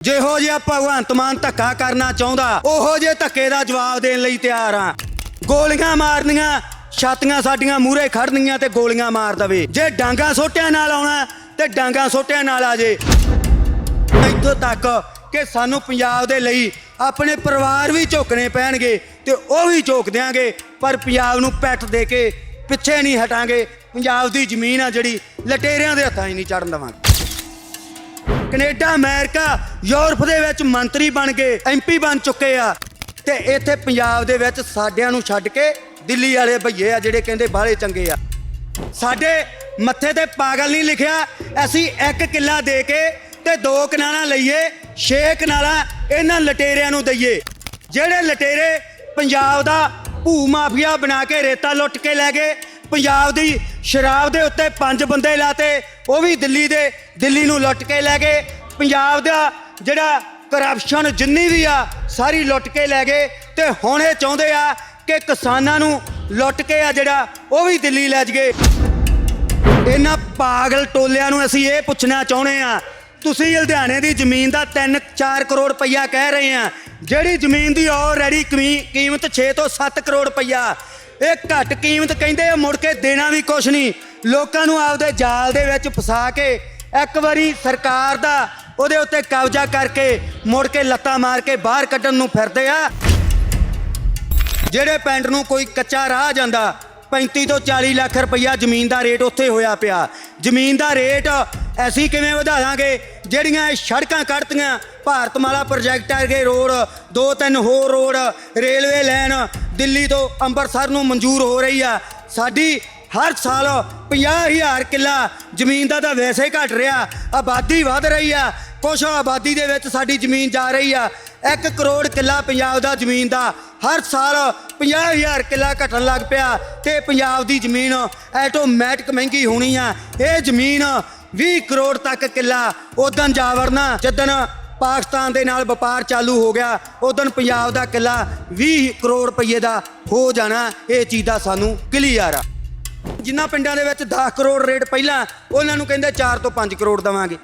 ਜਿਹੋ ਜਿਹਾ ਭਗਵੰਤ ਮਾਨ ਧੱਕਾ ਕਰਨਾ ਚਾਹੁੰਦਾ, ਉਹੋ ਜੇ ਧੱਕੇ ਦਾ ਜਵਾਬ ਦੇਣ ਲਈ ਤਿਆਰ ਆ ਗੋਲੀਆਂ ਮਾਰਨੀਆਂ, ਛਾਤੀਆਂ ਸਾਡੀਆਂ ਮੂਹਰੇ ਖੜਨੀਆਂ ਤੇ ਗੋਲੀਆਂ ਮਾਰ ਦਵੇ। ਜੇ ਡਾਂਗਾ ਸੋਟਿਆਂ ਨਾਲ ਆਉਣਾ, ਤੇ ਡਾਂਗਾ ਸੋਟਿਆਂ ਨਾਲ ਆ ਜੇ। ਇੱਥੋਂ ਤੱਕ ਕਿ ਸਾਨੂੰ ਪੰਜਾਬ ਦੇ ਲਈ ਆਪਣੇ ਪਰਿਵਾਰ ਵੀ ਝੋਕਣੇ ਪੈਣਗੇ ਤੇ ਉਹ ਵੀ ਝੋਕ ਦਿਆਂਗੇ, ਪਰ ਪੰਜਾਬ ਨੂੰ ਪੈਟ ਦੇ ਕੇ ਪਿੱਛੇ ਨਹੀਂ ਹਟਾਂਗੇ। ਪੰਜਾਬ ਦੀ ਜ਼ਮੀਨ ਆ ਜਿਹੜੀ, ਲਟੇਰਿਆਂ ਦੇ ਹੱਥਾਂ 'ਚ ਨਹੀਂ ਚੜਨ ਦੇਵਾਂਗੇ। ਕੈਨੇਡਾ, ਅਮਰੀਕਾ, ਯੂਰਪ ਦੇ ਵਿੱਚ ਮੰਤਰੀ ਬਣ ਗਏ ਐਮਪੀ ਬਣ ਚੁੱਕੇ ਆ। ਤੇ ਇੱਥੇ ਪੰਜਾਬ ਦੇ ਵਿੱਚ ਸਾਡਿਆਂ ਨੂੰ ਛੱਡ ਕੇ ਦਿੱਲੀ ਵਾਲੇ ਭਈਏ ਆ ਜਿਹੜੇ ਕਹਿੰਦੇ ਬਾਹਲੇ ਚੰਗੇ ਆ। ਸਾਡੇ ਮੱਥੇ ਤੇ ਪਾਗਲ ਨਹੀਂ ਲਿਖਿਆ, ਅਸੀਂ ਇੱਕ ਕਿੱਲਾ ਦੇ ਕੇ ਤੇ ਦੋ ਕਨਾਲਾਂ ਲਈਏ, ਛੇ ਕਨਾਲਾਂ ਇਹਨਾਂ ਲਟੇਰਿਆਂ ਨੂੰ ਦਈਏ। ਜਿਹੜੇ ਲਟੇਰੇ ਪੰਜਾਬ ਦਾ ਭੂ ਮਾਫੀਆ ਬਣਾ ਕੇ ਰੇਤਾ ਲੁੱਟ ਕੇ ਲੈ ਗਏ, ਪੰਜਾਬ ਦੀ ਸ਼ਰਾਬ ਦੇ ਉੱਤੇ ਪੰਜ ਬੰਦੇ ਲਾਤੇ ਉਹ ਵੀ ਦਿੱਲੀ ਦੇ, ਦਿੱਲੀ ਨੂੰ ਲੁੱਟ ਕੇ ਲੈ ਗਏ। ਪੰਜਾਬ ਦਾ ਜਿਹੜਾ ਕਰਪਸ਼ਨ ਜਿੰਨੀ ਵੀ ਆ, ਸਾਰੀ ਲੁੱਟ ਕੇ ਲੈ ਗਏ। ਤੇ ਹੁਣ ਇਹ ਚਾਹੁੰਦੇ ਆ ਕਿ ਕਿਸਾਨਾਂ ਨੂੰ ਲੁੱਟ ਕੇ ਆ ਜਿਹੜਾ, ਉਹ ਵੀ ਦਿੱਲੀ ਲੈ ਜਗੇ। ਇਹਨਾਂ ਪਾਗਲ ਟੋਲਿਆਂ ਨੂੰ ਅਸੀਂ ਇਹ ਪੁੱਛਣਾ ਚਾਹੁੰਦੇ ਆ, ਤੁਸੀਂ ਲੁਧਿਆਣੇ ਦੀ ਜ਼ਮੀਨ ਦਾ 3-4 ਕਰੋੜ ਰੁਪਈਆ ਕਹਿ ਰਹੇ ਆ। ਜਿਹੜੀ ਜ਼ਮੀਨ ਦੀ ਆਲਰੇਡੀ ਕੀਮਤ 6 ਤੋਂ 7 ਕਰੋੜ ਰੁਪਈਆ। ਇਹ ਘੱਟ ਕੀਮਤ ਕਹਿੰਦੇ ਮੁੜ ਕੇ ਦੇਣਾ ਵੀ ਕੁਛ ਨਹੀਂ। ਲੋਕਾਂ ਨੂੰ ਆਪਦੇ ਜਾਲ ਦੇ ਵਿੱਚ ਫਸਾ ਕੇ ਇੱਕ ਵਾਰੀ ਸਰਕਾਰ ਦਾ ਉਹਦੇ ਉੱਤੇ ਕਬਜ਼ਾ ਕਰਕੇ ਮੁੜ ਕੇ ਲੱਤਾਂ ਮਾਰ ਕੇ ਬਾਹਰ ਕੱਢਣ ਨੂੰ ਫਿਰਦੇ ਆ। ਜਿਹੜੇ ਪਿੰਡ ਨੂੰ ਕੋਈ ਕੱਚਾ ਰਾਹ ਜਾਂਦਾ 35 ਤੋਂ 40 ਲੱਖ ਰੁਪਈਆ ਜ਼ਮੀਨ ਦਾ ਰੇਟ ਉੱਥੇ ਹੋਇਆ ਪਿਆ। ਜ਼ਮੀਨ ਦਾ ਰੇਟ ਅਸੀਂ ਕਿਵੇਂ ਵਧਾ ਦਾਂਗੇ ਜਿਹੜੀਆਂ ਇਹ ਸੜਕਾਂ ਕੱਢਤੀਆਂ, ਭਾਰਤਮਾਲਾ ਪ੍ਰੋਜੈਕਟ ਵਰਗੇ ਰੋਡ, ਦੋ ਤਿੰਨ ਹੋਰ ਰੋਡ, ਰੇਲਵੇ ਲਾਈਨ, ਦਿੱਲੀ ਤੋਂ ਅੰਮ੍ਰਿਤਸਰ ਨੂੰ ਮਨਜ਼ੂਰ ਹੋ ਰਹੀ ਆ। ਸਾਡੀ ਹਰ ਸਾਲ 50000 ਕਿੱਲਾ ਜ਼ਮੀਨ ਦਾ ਤਾਂ ਵੈਸੇ ਹੀ ਘਟ ਰਿਹਾ। ਆਬਾਦੀ ਵਧ ਰਹੀ ਆ। ਕੁਛ ਆਬਾਦੀ ਦੇ ਵਿੱਚ ਸਾਡੀ ਜ਼ਮੀਨ ਜਾ ਰਹੀ ਆ। 1 ਕਰੋੜ ਕਿੱਲਾ ਪੰਜਾਬ ਦਾ ਜ਼ਮੀਨ ਦਾ ਹਰ ਸਾਲ 50000 ਕਿੱਲਾ ਘਟਣ ਲੱਗ ਪਿਆ ਤੇ ਪੰਜਾਬ ਦੀ ਜ਼ਮੀਨ ਆਟੋਮੈਟਿਕ ਮਹਿੰਗੀ ਹੋਣੀ ਆ। ਇਹ ਜ਼ਮੀਨ 20 ਕਰੋੜ ਤੱਕ ਕਿੱਲਾ ਉਦੋਂ ਜਾ ਵਰਨਾ ਜਦੋਂ ਪਾਕਿਸਤਾਨ ਦੇ ਨਾਲ ਵਪਾਰ ਚਾਲੂ ਹੋ ਗਿਆ ਉਦੋਂ ਪੰਜਾਬ ਦਾ ਕਿੱਲਾ 20 ਕਰੋੜ ਰੁਪਏ ਦਾ ਹੋ ਜਾਣਾ। ਇਹ ਚੀਜ਼ ਦਾ ਸਾਨੂੰ ਕਲੀਅਰ ਆ। ਜਿਨ੍ਹਾਂ ਪਿੰਡਾਂ ਦੇ ਵਿੱਚ 10 ਕਰੋੜ ਰੇਟ ਪਹਿਲਾਂ, ਉਹਨਾਂ ਨੂੰ ਕਹਿੰਦੇ 4 ਤੋਂ 5 ਕਰੋੜ ਦਵਾਂਗੇ।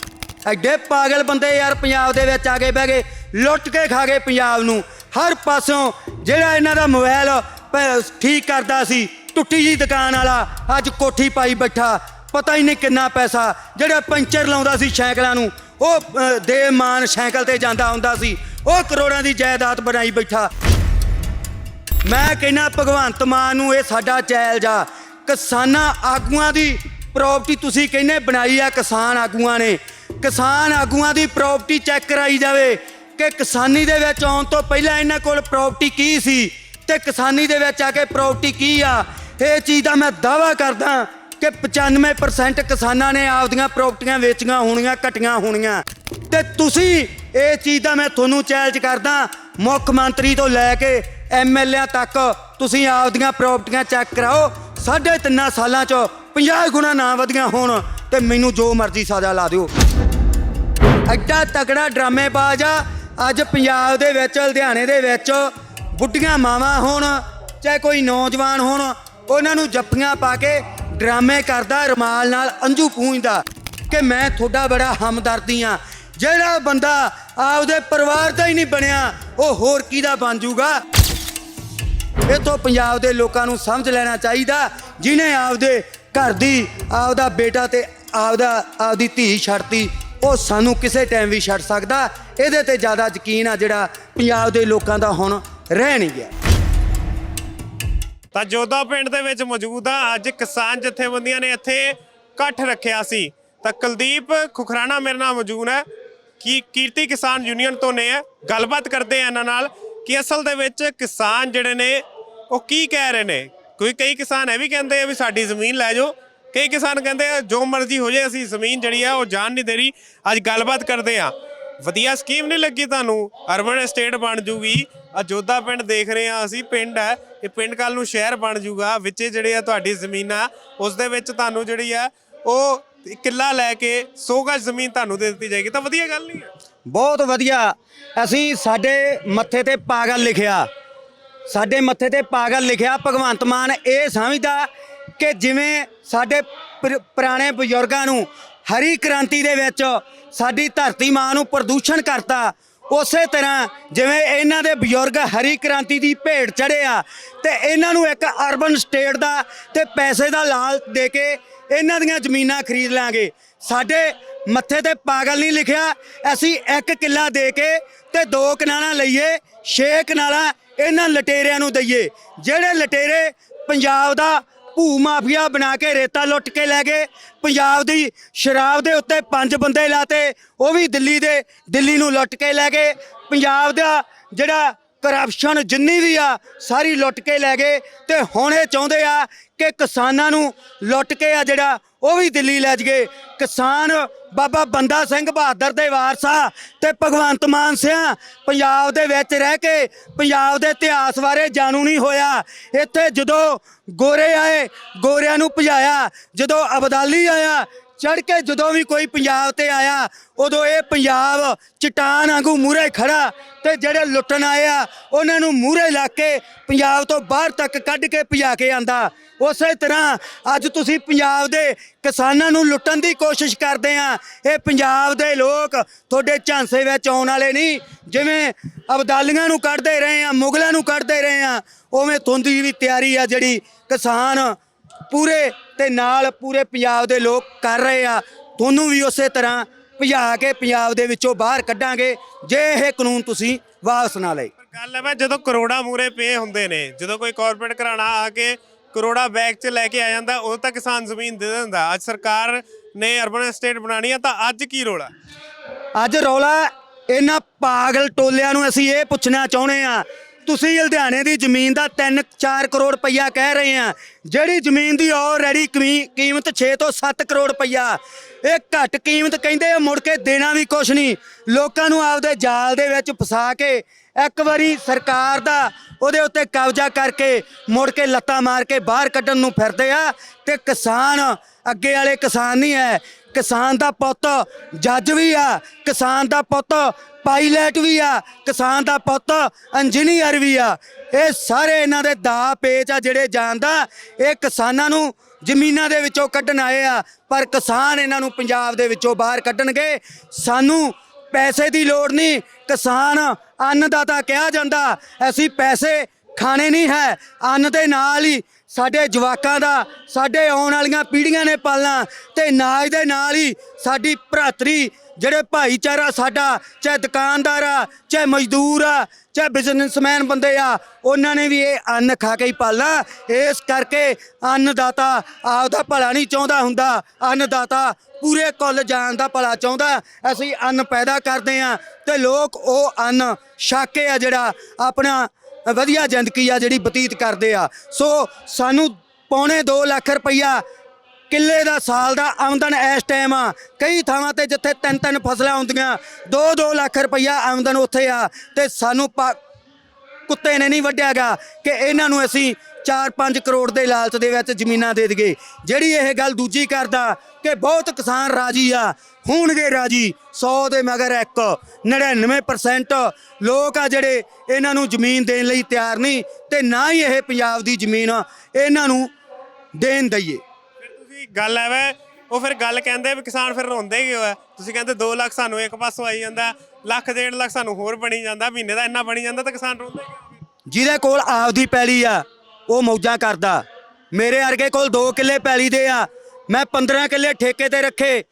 ਐਡੇ ਪਾਗਲ ਬੰਦੇ ਯਾਰ ਪੰਜਾਬ ਦੇ ਵਿੱਚ ਆ ਕੇ ਬਹਿ ਗਏ, ਲੁੱਟ ਕੇ ਖਾ ਗਏ ਪੰਜਾਬ ਨੂੰ। ਹਰ ਪਾਸੋਂ ਜਿਹੜਾ ਇਹਨਾਂ ਦਾ ਮੋਬਾਈਲ ਪ- ਠੀਕ ਕਰਦਾ ਸੀ, ਟੁੱਟੀ ਜੀ ਦੁਕਾਨ ਵਾਲਾ, ਅੱਜ ਕੋਠੀ ਪਾਈ ਬੈਠਾ, ਪਤਾ ਹੀ ਨਹੀਂ ਕਿੰਨਾ ਪੈਸਾ, ਜਿਹੜਾ ਪੰਚਰ ਲਾਉਂਦਾ ਸੀ ਸਾਈਕਲਾਂ ਨੂੰ, ਉਹ ਦੇ ਮਾਨ ਸਾਈਕਲ ਤੇ ਜਾਂਦਾ ਹੁੰਦਾ ਸੀ, ਉਹ ਕਰੋੜਾਂ ਦੀ ਜਾਇਦਾਦ ਬਣਾਈ ਬੈਠਾ। ਮੈਂ ਕਹਿੰਨਾ ਭਗਵੰਤ ਮਾਨ ਨੂੰ ਇਹ ਸਾਡਾ ਚੈਲੰਜ ਆ ਕਿਸਾਨਾਂ ਆਗੂਆਂ ਦੀ ਪ੍ਰਾਪਰਟੀ ਤੁਸੀਂ ਕਹਿੰਦੇ ਬਣਾਈ ਆ, ਕਿਸਾਨ ਆਗੂਆਂ ਨੇ। ਕਿਸਾਨ ਆਗੂਆਂ ਦੀ ਪ੍ਰਾਪਰਟੀ ਚੈੱਕ ਕਰਾਈ ਜਾਵੇ ਕਿ ਕਿਸਾਨੀ ਦੇ ਵਿੱਚ ਆਉਣ ਤੋਂ ਪਹਿਲਾਂ ਇਹਨਾਂ ਕੋਲ ਪ੍ਰਾਪਰਟੀ ਕੀ ਸੀ ਤੇ ਕਿਸਾਨੀ ਦੇ ਵਿੱਚ ਆ ਕੇ ਪ੍ਰਾਪਰਟੀ ਕੀ ਆ। ਇਹ ਚੀਜ਼ ਦਾ ਮੈਂ ਦਾਵਾ ਕਰਦਾ ਕਿ 95% ਕਿਸਾਨਾਂ ਨੇ ਆਪਦੀਆਂ ਪ੍ਰਾਪਰਟੀਆਂ ਵੇਚੀਆਂ ਹੋਣੀਆਂ, ਘਟੀਆਂ ਹੋਣੀਆਂ। ਤੇ ਤੁਸੀਂ ਇਹ ਚੀਜ਼ ਦਾ ਮੈਂ ਤੁਹਾਨੂੰ ਚੈਲੰਜ ਕਰਦਾ ਮੁੱਖ ਮੰਤਰੀ ਤੋਂ ਲੈ ਕੇ ਐਮਐਲਏ ਤੱਕ ਤੁਸੀਂ ਆਪਦੀਆਂ ਪ੍ਰਾਪਰਟੀਆਂ ਚੈੱਕ ਕਰਾਓ। ਸਾਢੇ ਤਿੰਨਾਂ ਸਾਲਾਂ ਚ 50 ਗੁਣਾ ਨਾ ਵਧੀਆਂ ਹੋਣ ਤੇ ਮੈਨੂੰ ਜੋ ਮਰਜ਼ੀ ਸਜ਼ਾ ਲਾ ਦਿਓ। ਐਡਾ ਤਕੜਾ ਡਰਾਮੇਬਾਜ਼ ਆ, ਅੱਜ ਪੰਜਾਬ ਦੇ ਵਿੱਚ, ਲੁਧਿਆਣੇ ਦੇ ਵਿੱਚ ਬੁੱਢੀਆਂ ਮਾਵਾਂ ਹੋਣ, ਚਾਹੇ ਕੋਈ ਨੌਜਵਾਨ ਹੋਣ, ਉਹਨਾਂ ਨੂੰ ਜੱਫੀਆਂ ਪਾ ਕੇ ਡਰਾਮੇ ਕਰਦਾ, ਰਮਾਲ ਨਾਲ ਅੰਜੂ ਪੂੰਝਦਾ ਕਿ ਮੈਂ ਤੁਹਾਡਾ ਬੜਾ ਹਮਦਰਦੀ ਆ। ਜਿਹੜਾ ਬੰਦਾ ਆਪਦੇ ਪਰਿਵਾਰ ਦਾ ਹੀ ਨਹੀਂ ਬਣਿਆ, ਉਹ ਹੋਰ ਕਿਹਦਾ ਬਣ ਜਾਊਗਾ? ਇਥੋਂ ਪੰਜਾਬ ਦੇ ਲੋਕਾਂ ਨੂੰ ਸਮਝ ਲੈਣਾ ਚਾਹੀਦਾ, ਜਿਨੇ ਆਪਦੇ ਘਰ ਦੀ, ਆਪਦਾ ਬੇਟਾ ਤੇ ਆਪਦਾ, ਆਪਦੀ ਧੀ ਛੱਡਤੀ, ਉਹ ਸਾਨੂੰ ਕਿਸੇ ਟਾਈਮ ਵੀ ਛੱਡ ਸਕਦਾ। ਇਹਦੇ ਤੇ ਜ਼ਿਆਦਾ ਯਕੀਨ ਆ ਜਿਹੜਾ ਪੰਜਾਬ ਦੇ ਲੋਕਾਂ ਦਾ ਹੁਣ ਰਹਿ ਨਹੀਂ ਗਿਆ ਤਾਂ ਜੋਧਾ ਪਿੰਡ ਦੇ ਵਿੱਚ ਮੌਜੂਦ ਆ। ਅੱਜ ਕਿਸਾਨ ਜਥੇਬੰਦੀਆਂ ਨੇ ਇੱਥੇ ਇਕੱਠ ਰੱਖਿਆ ਸੀ। ਤਾਂ ਕੁਲਦੀਪ ਖੁਖਰਾਣਾ ਮੇਰੇ ਨਾਲ ਮੌਜੂਦ ਹੈ। ਕੀ ਕੀਰਤੀ ਕਿਸਾਨ ਯੂਨੀਅਨ ਤੋਂ ਨੇ ਗੱਲਬਾਤ ਕਰਦੇ ਆ ਇਹਨਾਂ ਨਾਲ। ਕਿ ਅਸਲ ਦੇ ਵਿੱਚ ਕਿਸਾਨ ਜਿਹੜੇ ਨੇ, ਉਹ ਕੀ ਕਹਿ ਰਹੇ ਨੇ? ਕੋਈ ਕਈ ਕਿਸਾਨ ਇਹ ਵੀ ਕਹਿੰਦੇ ਆ ਵੀ ਸਾਡੀ ਜ਼ਮੀਨ ਲੈ ਜਾਓ। ਕਈ ਕਿਸਾਨ ਕਹਿੰਦੇ ਆ, ਜੋ ਮਰਜ਼ੀ ਹੋ ਜਾਏ, ਅਸੀਂ ਜ਼ਮੀਨ ਜਿਹੜੀ ਆ, ਉਹ ਜਾਣ ਨਹੀਂ ਦੇ ਰਹੀ ਅੱਜ ਗੱਲਬਾਤ ਕਰਦੇ ਆ। ਵਧੀਆ ਸਕੀਮ ਨਹੀਂ ਲੱਗੀ ਤੁਹਾਨੂੰ? ਅਰਬਨ estate ਬਣ ਜੂਗੀ। ਆ ਪਿੰਡ ਦੇਖ ਰਹੇ ਆ ਅਸੀਂ, ਪਿੰਡ ਹੈ। ਇਹ ਪਿੰਡ ਕੱਲ ਨੂੰ ਸ਼ਹਿਰ ਬਣ ਜੂਗਾ। ਵਿੱਚ ਜਿਹੜੇ ਆ ਤੁਹਾਡੀ ਜ਼ਮੀਨਾਂ ਉਸ ਦੇ ਵਿੱਚ ਤੁਹਾਨੂੰ ਜਿਹੜੀ ਆ, ਉਹ ਕਿੱਲਾ ਲੈ ਕੇ 100 ਗਜ ਜ਼ਮੀਨ ਤੁਹਾਨੂੰ ਦੇ ਦਿੱਤੀ ਜਾਏਗੀ। ਤਾਂ ਵਧੀਆ ਗੱਲ ਨਹੀਂ ਹੈ। ਬਹੁਤ ਵਧੀਆ। ਅਸੀਂ ਸਾਡੇ ਮੱਥੇ ਤੇ ਪਾਗਲ ਲਿਖਿਆ। ਸਾਡੇ ਮੱਥੇ ਤੇ ਪਾਗਲ ਲਿਖਿਆ। ਭਗਵੰਤ ਮਾਨ ਇਹ ਸਮਝਦਾ ਕਿ ਜਿਵੇਂ ਸਾਡੇ ਪੁਰਾਣੇ ਬਜ਼ੁਰਗਾਂ ਨੂੰ ਹਰੀ ਕ੍ਰਾਂਤੀ ਦੇ ਵਿੱਚ ਸਾਡੀ ਧਰਤੀ ਮਾਂ ਨੂੰ ਪ੍ਰਦੂਸ਼ਣ ਕਰਤਾ, ਉਸੇ ਤਰ੍ਹਾਂ ਜਿਵੇਂ ਇਹਨਾਂ ਦੇ ਬਜ਼ੁਰਗ ਹਰੀ ਕ੍ਰਾਂਤੀ ਦੀ ਭੇਟ ਆ ਤੇ ਇਹਨਾਂ ਨੂੰ ਇੱਕ ਅਰਬਨ ਸਟੇਟ ਦਾ ਤੇ ਪੈਸੇ ਦਾ ਲਾਲਚ ਦੇ ਕੇ ਇਹਨਾਂ ਦੀਆਂ ਜ਼ਮੀਨਾਂ ਖਰੀਦ ਲਾਂਗੇ। ਸਾਡੇ ਮੱਥੇ ਤੇ ਪਾਗਲ ਨਹੀਂ ਲਿਖਿਆ। ਅਸੀਂ ਇੱਕ ਕਿੱਲਾ ਦੇ ਕੇ ਤੇ ਦੋ ਕਨਾਲਾਂ ਲਈਏ, ਛੇ ਕਨਾਲਾਂ ਇਹਨਾਂ ਲਟੇਰਿਆਂ ਨੂੰ ਦਈਏ। ਜਿਹੜੇ ਲਟੇਰੇ ਪੰਜਾਬ ਦਾ ਭੂ ਮਾਫੀਆ ਬਣਾ ਕੇ ਰੇਤਾ ਲੁੱਟ ਕੇ ਲੈ ਗਏ, ਪੰਜਾਬ ਦੀ ਸ਼ਰਾਬ ਦੇ ਉੱਤੇ ਪੰਜ ਬੰਦੇ ਲਾਤੇ, ਉਹ ਵੀ ਦਿੱਲੀ ਦੇ, ਦਿੱਲੀ ਨੂੰ ਲੁੱਟ ਕੇ ਲੈ ਗਏ। ਪੰਜਾਬ ਦਾ ਜਿਹੜਾ ਕਰਪਸ਼ਨ ਜਿੰਨੀ ਵੀ ਆ, ਸਾਰੀ ਲੁੱਟ ਕੇ ਲੈ ਗਏ। ਤੇ ਹੁਣ ਇਹ ਚਾਹੁੰਦੇ ਆ ਕਿ ਕਿਸਾਨਾਂ ਨੂੰ ਲੁੱਟ ਕੇ ਆ ਜਿਹੜਾ ਉਹ ਵੀ ਦਿੱਲੀ ਲੈ ਜਗੇ। ਕਿਸਾਨ ਬਾਬਾ ਬੰਦਾ ਸਿੰਘ ਬਹਾਦਰ ਦੇ ਵਾਰਸਾ ਤੇ ਭਗਵੰਤ ਮਾਨ ਸਿਆ ਪੰਜਾਬ ਦੇ ਵਿੱਚ ਰਹਿ ਕੇ ਪੰਜਾਬ ਦੇ ਇਤਿਹਾਸ ਬਾਰੇ ਜਾਣੂ ਨਹੀਂ ਹੋਇਆ। ਇੱਥੇ ਜਦੋਂ ਗੋਰੇ ਆਏ, ਗੋਰਿਆਂ ਨੂੰ ਭਜਾਇਆ, ਜਦੋਂ ਅਬਦਾਲੀ ਆਇਆ ਚੜ ਕੇ ਜਦੋਂ ਵੀ ਕੋਈ ਪੰਜਾਬ ਤੇ ਆਇਆ, ਉਦੋਂ ਇਹ ਪੰਜਾਬ ਚਟਾਨ ਵਾਂਗੂ ਮੂਹਰੇ ਖੜਾ ਤੇ ਜਿਹੜੇ ਲੁੱਟਣ ਆਏ ਆ, ਉਹਨਾਂ ਨੂੰ ਮੂਹਰੇ ਲਾ ਕੇ ਪੰਜਾਬ ਤੋਂ ਬਾਹਰ ਤੱਕ ਕੱਢ ਕੇ ਭਜਾ ਕੇ ਆਂਦਾ। ਉਸੇ ਤਰ੍ਹਾਂ ਅੱਜ ਤੁਸੀਂ ਪੰਜਾਬ ਦੇ ਕਿਸਾਨਾਂ ਨੂੰ ਲੁੱਟਣ ਦੀ ਕੋਸ਼ਿਸ਼ ਕਰਦੇ ਆ। ਇਹ ਪੰਜਾਬ ਦੇ ਲੋਕ ਤੁਹਾਡੇ ਝਾਂਸੇ ਵਿੱਚ ਆਉਣ ਵਾਲੇ ਨਹੀਂ, ਜਿਵੇਂ ਅਬਦਾਲੀਆਂ ਨੂੰ ਕੱਢਦੇ ਰਹੇ ਆ, ਮੁਗਲਾਂ ਨੂੰ ਕੱਢਦੇ ਰਹੇ ਆ, ਉਵੇਂ ਤੁਹਾਡੀ ਵੀ ਤਿਆਰੀ ਆ ਜਿਹੜੀ ਕਿਸਾਨ ਪੂਰੇ ਤੇ ਨਾਲ ਪੂਰੇ ਪੰਜਾਬ ਦੇ ਲੋਕ ਕਰ ਰਹੇ ਆ। ਤੁਹਾਨੂੰ ਵੀ ਉਸੇ ਤਰ੍ਹਾਂ ਭਜਾ ਕੇ ਪੰਜਾਬ ਦੇ ਵਿੱਚੋਂ ਬਾਹਰ ਕੱਢਾਂਗੇ। ਜੇ ਇਹ ਕਾਨੂੰਨ ਤੁਸੀਂ ਵਾਪਸ ਨਾ ਲਏ। ਗੱਲ ਹੈ ਵਾ ਜਦੋਂ ਕਰੋੜਾ ਮੂਰੇ ਪਏ ਹੁੰਦੇ ਨੇ ਜਦੋਂ ਕੋਈ ਕਾਰਪੋਰੇਟ ਘਰਾਣਾ ਆ ਕੇ ਕਰੋੜਾ ਬੈਗ 'ਚ ਲੈ ਕੇ ਆ ਜਾਂਦਾ ਉਦੋਂ ਤਾਂ ਕਿਸਾਨ ਜ਼ਮੀਨ ਦੇ ਦਿੰਦਾ। ਅੱਜ ਸਰਕਾਰ ਨੇ ਅਰਬਨ ਸਟੇਟ ਬਣਾਣੀ ਆ ਤਾਂ ਅੱਜ ਕੀ ਰੋਲਾ ਅੱਜ ਰੌਲਾ ਇਹਨਾਂ ਪਾਗਲ ਟੋਲਿਆਂ ਨੂੰ ਅਸੀਂ ਇਹ ਪੁੱਛਣਾ ਚਾਹੁੰਦੇ ਆ ਤੁਸੀਂ ਲੁਧਿਆਣੇ ਦੀ ਜ਼ਮੀਨ ਦਾ 3-4 ਕਰੋੜ ਰੁਪਈਆ ਕਹਿ ਰਹੇ ਆ। ਜਿਹੜੀ ਜ਼ਮੀਨ ਦੀ ਆਲਰੇਡੀ ਕੀਮਤ 6 ਤੋਂ 7 ਕਰੋੜ ਰੁਪਈਆ ਇਹ ਘੱਟ ਕੀਮਤ ਕਹਿੰਦੇ ਆ, ਮੁੜ ਕੇ ਦੇਣਾ ਵੀ ਕੁਛ ਨਹੀਂ। ਲੋਕਾਂ ਨੂੰ ਆਪਦੇ ਜਾਲ ਦੇ ਵਿੱਚ ਫਸਾ ਕੇ ਇੱਕ ਵਾਰੀ ਸਰਕਾਰ ਦਾ ਉਹਦੇ ਉੱਤੇ ਕਬਜ਼ਾ ਕਰਕੇ ਮੁੜ ਕੇ ਲੱਤਾਂ ਮਾਰ ਕੇ ਬਾਹਰ ਕੱਢਣ ਨੂੰ ਫਿਰਦੇ ਆ ਤੇ ਕਿਸਾਨ ਅੱਗੇ ਵਾਲੇ ਕਿਸਾਨ ਨਹੀਂ ਹੈ। ਕਿਸਾਨ ਦਾ ਪੁੱਤ ਜੱਜ ਵੀ ਆ, ਕਿਸਾਨ ਦਾ ਪੁੱਤ ਪਾਇਲਟ ਵੀ ਆ, ਕਿਸਾਨ ਦਾ ਪੁੱਤ ਇੰਜੀਨੀਅਰ ਵੀ ਆ। ਇਹ ਸਾਰੇ ਇਹਨਾਂ ਦੇ ਦਾ ਪੇਚ ਆ ਜਿਹੜੇ ਜਾਣਦਾ ਇਹ ਕਿਸਾਨਾਂ ਨੂੰ ਜ਼ਮੀਨਾਂ ਦੇ ਵਿੱਚੋਂ ਕੱਢਣ ਆਏ ਆ, ਪਰ ਕਿਸਾਨ ਇਹਨਾਂ ਨੂੰ ਪੰਜਾਬ ਦੇ ਵਿੱਚੋਂ ਬਾਹਰ ਕੱਢਣਗੇ। ਸਾਨੂੰ ਪੈਸੇ ਦੀ ਲੋੜ ਨਹੀਂ, ਕਿਸਾਨ ਅੰਨ ਦਾ ਤਾਂ ਕਿਹਾ ਜਾਂਦਾ, ਅਸੀਂ ਪੈਸੇ ਖਾਣੇ ਨਹੀਂ ਹੈ, ਅੰਨ ਦੇ ਨਾਲ ਹੀ ਸਾਡੇ ਜਵਾਕਾਂ ਦਾ, ਸਾਡੇ ਆਉਣ ਵਾਲੀਆਂ ਪੀੜ੍ਹੀਆਂ ਨੇ ਪਾਲਣਾ ਤੇ ਨਾਜ ਦੇ ਨਾਲ ਹੀ ਸਾਡੀ ਭਰਾਤਰੀ, ਜਿਹੜੇ ਭਾਈਚਾਰਾ ਸਾਡਾ, ਚਾਹੇ ਦੁਕਾਨਦਾਰ ਆ, ਚਾਹੇ ਮਜ਼ਦੂਰ ਆ, ਚਾਹੇ ਬਿਜ਼ਨਸਮੈਨ ਬੰਦੇ ਆ, ਉਹਨਾਂ ਨੇ ਵੀ ਇਹ ਅੰਨ ਖਾ ਕੇ ਹੀ ਪਾਲਣਾ। ਇਸ ਕਰਕੇ ਅੰਨਦਾਤਾ ਆਪਦਾ ਭਲਾ ਨਹੀਂ ਚਾਹੁੰਦਾ ਹੁੰਦਾ। ਅੰਨਦਾਤਾ ਪੂਰੇ ਕੁੱਲ ਜਾਣ ਦਾ ਭਲਾ ਚਾਹੁੰਦਾ। ਅਸੀਂ ਅੰਨ ਪੈਦਾ ਕਰਦੇ ਆ ਤੇ ਲੋਕ ਉਹ ਅੰਨ ਛਾਕੇ ਆ ਜਿਹੜਾ ਆਪਣਾ ਵਧੀਆ ਜ਼ਿੰਦਗੀ ਆ ਜਿਹੜੀ ਬਤੀਤ ਕਰਦੇ ਆ। ਸੋ ਸਾਨੂੰ ਪੌਣੇ 2 ਲੱਖ ਰੁਪਈਆ ਕਿੱਲੇ ਦਾ ਸਾਲ ਦਾ ਆਮਦਨ ਇਸ ਟਾਈਮ ਆ। ਕਈ ਥਾਵਾਂ ਤੇ ਜਿੱਥੇ ਤਿੰਨ ਤਿੰਨ ਫਸਲਾਂ ਹੁੰਦੀਆਂ 2-2 ਲੱਖ ਰੁਪਈਆ ਆਮਦਨ ਉੱਥੇ ਆ ਤੇ ਸਾਨੂੰ ਪਾ- ਕੁੱਤੇ ਨੇ ਨਹੀਂ ਵੱਢਿਆਗਾ ਕਿ ਇਹਨਾਂ ਨੂੰ ਅਸੀਂ 4-5 ਕਰੋੜ ਦੇ ਲਾਲਚ ਦੇ ਵਿੱਚ ਜ਼ਮੀਨਾਂ ਦੇ ਦਈਏ। ਜਿਹੜੀ ਇਹ ਗੱਲ ਦੂਜੀ ਕਰਦਾ ਕਿ ਬਹੁਤ ਕਿਸਾਨ ਰਾਜੀ ਆ। ਹੋਣਗੇ ਰਾਜੀ। 100 ਦੇ ਮਗਰ ਇੱਕ 99% ਲੋਕ ਆ ਜਿਹੜੇ ਇਹਨਾਂ ਨੂੰ ਜ਼ਮੀਨ ਦੇਣ ਲਈ ਤਿਆਰ ਨਹੀਂ ਤੇ ਨਾ ਹੀ ਇਹ ਪੰਜਾਬ ਦੀ ਜ਼ਮੀਨ ਇਹਨਾਂ ਨੂੰ ਦੇਣ ਦਈਏ। ਫਿਰ ਤੁਸੀਂ ਗੱਲ ਐ ਵੇ ਉਹ ਫਿਰ ਗੱਲ ਕਹਿੰਦੇ ਵੀ ਕਿਸਾਨ ਫਿਰ ਰੋਂਦੇ ਕਿਉਂ ਆ? ਤੁਸੀਂ ਕਹਿੰਦੇ 2 ਲੱਖ ਸਾਨੂੰ ਇੱਕ ਪਾਸੋਂ ਆਈ ਜਾਂਦਾ ਲੱਖ ਡੇਢ ਲੱਖ ਸਾਨੂੰ ਹੋਰ ਬਣੀ ਜਾਂਦਾ ਮਹੀਨੇ ਦਾ ਇੰਨਾ ਬਣੀ ਜਾਂਦਾ ਤਾਂ ਕਿਸਾਨ ਰੋਂਦੇ? ਜਿਹਦੇ ਕੋਲ ਆਪਦੀ ਪੈਲੀ ਆ ਉਹ ਮੌਜਾਂ ਕਰਦਾ। ਮੇਰੇ ਵਰਗੇ ਕੋਲ 2 ਕਿੱਲੇ ਪੈਲੀ ਦੇ ਆ ਮੈਂ 15 ਕਿੱਲੇ ਠੇਕੇ ਤੇ ਰੱਖੇ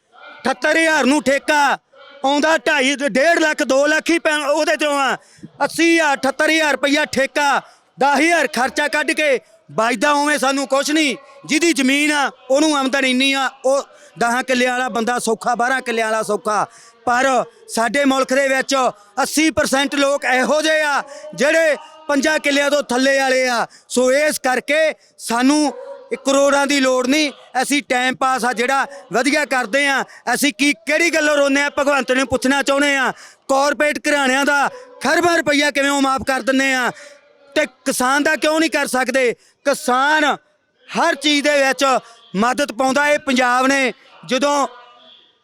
78000 ਨੂੰ ਠੇਕਾ। ਆਉਂਦਾ 2.5 1.5 ਲੱਖ 2 ਲੱਖ ਹੀ ਪੈ- ਉਹਦੇ ਚੋਂ ਆ। 80000 78000 ਰੁਪਈਆ ਠੇਕਾ 10000 ਖਰਚਾ ਕੱਢ ਕੇ ਬਚਦਾ ਉਵੇਂ ਸਾਨੂੰ ਕੁਛ ਨਹੀਂ। ਜਿਹਦੀ ਜ਼ਮੀਨ ਆ, ਉਹਨੂੰ ਆਮਦਨ ਇੰਨੀ ਆ, ਉਹ 10 ਕਿੱਲਿਆਂ ਵਾਲਾ ਬੰਦਾ ਸੌਖਾ 12 ਕਿੱਲਿਆਂ ਵਾਲਾ ਸੌਖਾ। ਪਰ ਸਾਡੇ ਮੁਲਕ ਦੇ ਵਿੱਚ 80% ਲੋਕ ਇਹੋ ਜਿਹੇ ਆ, ਜਿਹੜੇ ਪੰਜਾਂ ਕਿੱਲਿਆਂ ਤੋਂ ਥੱਲੇ ਵਾਲੇ ਆ। ਸੋ ਇਸ ਕਰਕੇ ਸਾਨੂੰ ਇਹ ਕਰੋੜਾਂ ਦੀ ਲੋੜ ਨਹੀਂ। ਅਸੀਂ ਟਾਈਮ ਪਾਸ ਆ ਜਿਹੜਾ, ਵਧੀਆ ਕਰਦੇ ਆ। ਅਸੀਂ ਕੀ, ਕਿਹੜੀ ਗੱਲੋਂ ਰੋਨੇ ਆ? ਭਗਵੰਤ ਨੂੰ ਪੁੱਛਣਾ ਚਾਹੁੰਦੇ ਆ। ਕਾਰਪੋਰੇਟ ਘਰਾਣਿਆਂ ਦਾ ਖਰਬਾਂ ਰੁਪਈਆ ਕਿਵੇਂ ਉਹ ਮਾਫ ਕਰ ਦਿੰਨੇ ਆ? ਤੇ ਕਿਸਾਨ ਦਾ ਕਿਉਂ ਨਹੀਂ ਕਰ ਸਕਦੇ? ਕਿਸਾਨ ਹਰ ਚੀਜ਼ ਦੇ ਵਿੱਚ ਮਦਦ ਪਾਉਂਦਾ। ਇਹ ਪੰਜਾਬ ਨੇ ਜਦੋਂ